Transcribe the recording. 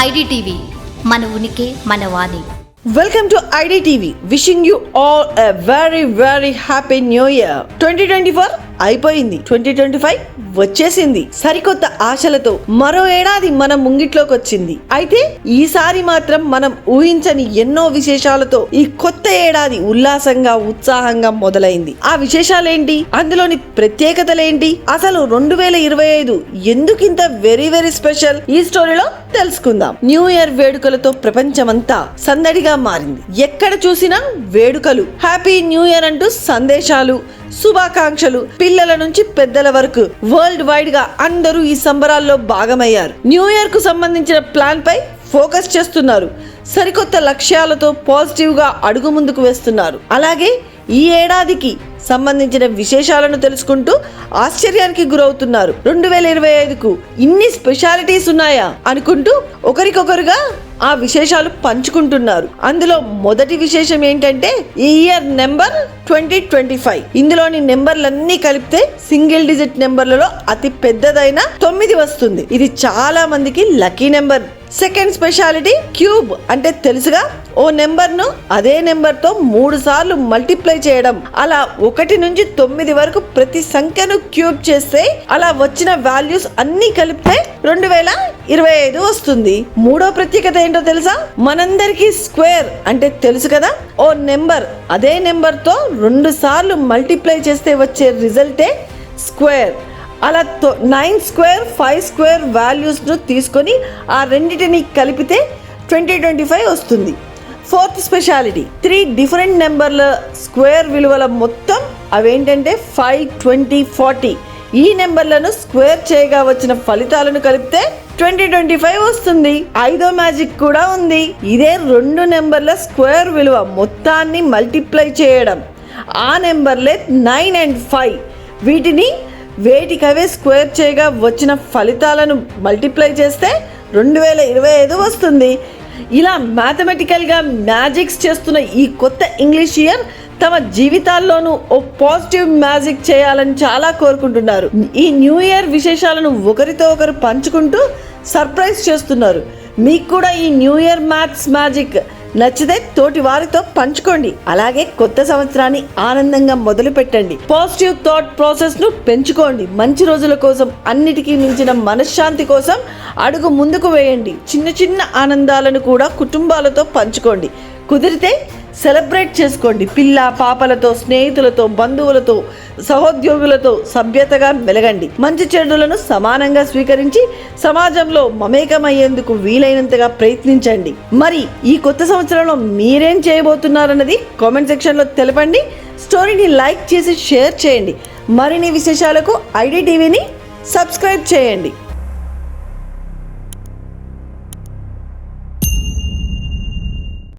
IDTV మన ఉనికి మన వాణి. Welcome to ID TV wishing you all a very very happy new year twenty twenty four అయిపోయింది. Twenty twenty five వచ్చేసింది. సరికొత్త ఆశలతో మరో ఏడాది మన ముంగిట్లోకి వచ్చింది అయితే ఈసారి మాత్రం మనం ఊహించని ఎన్నో విశేషాలతో ఈ కొత్త ఏడాది ఉల్లాసంగా ఉత్సాహంగా మొదలైంది. ఆ విశేషాలేంటి? అందులోని ప్రత్యేకతలేంటి? అసలు రెండు వేల ఇరవై ఐదు ఎందుకింత వెరీ వెరీ స్పెషల్? ఈ స్టోరీలో తెలుసుకుందాం. న్యూ ఇయర్ వేడుకలతో ప్రపంచమంతా సందడిగా మారింది. ఎక్కడ చూసినా వేడుకలు. హ్యాపీ న్యూ ఇయర్ అంటూ సందేశాలు. శుభాకాంక్షలు. పిల్లల నుంచి పెద్దల వరకు. వరల్డ్ వైడ్గా అందరూ ఈ సంబరాల్లో భాగమయ్యారు. న్యూ ఇయర్కు సంబంధించిన ప్లాన్ పై ఫోకస్ చేస్తున్నారు. సరికొత్త లక్ష్యాలతో పాజిటివ్గా అడుగు ముందుకు వేస్తున్నారు. అలాగే ఈ ఏడాదికి సంబంధించిన విశేషాలను తెలుసుకుంటూ ఆశ్చర్యానికి గురవుతున్నారు. రెండు వేల ఇరవై ఐదుకు ఇన్ని స్పెషాలిటీస్ ఉన్నాయా అనుకుంటూ ఒకరికొకరుగా ఆ విశేషాలు పంచుకుంటున్నారు. అందులో మొదటి విశేషం ఏంటంటే ఈ year number twenty twenty five. ఇందులోని నెంబర్లన్నీ కలిపితే సింగిల్ డిజిట్ నెంబర్లలో అతి పెద్దదైన తొమ్మిది వస్తుంది. ఇది చాలా మందికి lucky number. Second speciality cube. అంటే తెలుసుగా ఓ నెంబర్ను అదే నెంబర్తో మూడు సార్లు మల్టిప్లై చేయడం. అలా ఒకటి నుంచి తొమ్మిది వరకు ప్రతి సంఖ్యను క్యూబ్ చేస్తే అలా వచ్చిన వాల్యూస్ అన్ని కలిపితే రెండు వేల ఇరవై ఐదు వస్తుంది. మూడో ప్రత్యేకత ఏంటో తెలుసా? మనందరికి స్క్వేర్ అంటే తెలుసు కదా? ఓ నెంబర్. అదే నెంబర్తో రెండు సార్లు మల్టిప్లై చేస్తే వచ్చే రిజల్టే స్క్వేర్. అలా నైన్ స్క్వేర్ ఫైవ్ స్క్వేర్ వాల్యూస్ను తీసుకొని ఆ రెండింటిని కలిపితే ట్వంటీ ట్వంటీ ఫైవ్ వస్తుంది. ఫోర్త్ స్పెషాలిటీ త్రీ డిఫరెంట్ నెంబర్ల స్క్వేర్ విలువల మొత్తం అవేంటంటే ఫైవ్ ట్వంటీ ఫార్టీ ఈ నెంబర్లను స్క్వేర్ చేయగా వచ్చిన ఫలితాలను కలిపితే ట్వంటీ ట్వంటీ ఫైవ్ వస్తుంది. ఐదో మ్యాజిక్ కూడా ఉంది. ఇదే రెండు నెంబర్ల స్క్వేర్ విలువ మొత్తాన్ని మల్టిప్లై చేయడం. ఆ నెంబర్లే నైన్ అండ్ ఫైవ్ వీటిని వేటికవే స్క్వేర్ చేయగా వచ్చిన ఫలితాలను మల్టిప్లై చేస్తే రెండు వేల ఇరవై ఐదు వస్తుంది. ఇలా మ్యాథమెటికల్గా మ్యాజిక్స్ చేస్తున్న ఈ కొత్త ఇంగ్లీష్ ఇయర్ తమ జీవితాల్లోనూ ఓ పాజిటివ్ మ్యాజిక్ చేయాలని చాలా కోరుకుంటున్నారు. ఈ న్యూ ఇయర్ విశేషాలను ఒకరితో ఒకరు పంచుకుంటూ సర్ప్రైజ్ చేస్తున్నారు. మీకు కూడా ఈ న్యూ ఇయర్ మ్యాథ్స్ మ్యాజిక్ నచ్చితే తోటి వారితో పంచుకోండి. అలాగే కొత్త సంవత్సరాన్ని ఆనందంగా మొదలు పెట్టండి పాజిటివ్ థాట్ ప్రాసెస్ను పెంచుకోండి. మంచి రోజుల కోసం అన్నిటికీ మించిన మనశ్శాంతి కోసం అడుగు ముందుకు వేయండి. చిన్న చిన్న ఆనందాలను కూడా కుటుంబాలతో పంచుకోండి. కుదిరితే సెలబ్రేట్ చేసుకోండి. పిల్ల పాపలతో స్నేహితులతో బంధువులతో సహోద్యోగులతో సభ్యతగా మెలగండి. మంచి చెడులను సమానంగా స్వీకరించి సమాజంలో మమేకమయ్యేందుకు వీలైనంతగా ప్రయత్నించండి. మరి ఈ కొత్త సంవత్సరంలో మీరేం చేయబోతున్నారన్నది కామెంట్ సెక్షన్లో తెలపండి. స్టోరీని లైక్ చేసి షేర్ చేయండి. మరిన్ని విశేషాలకు ఐడి టీవీని సబ్స్క్రైబ్ చేయండి.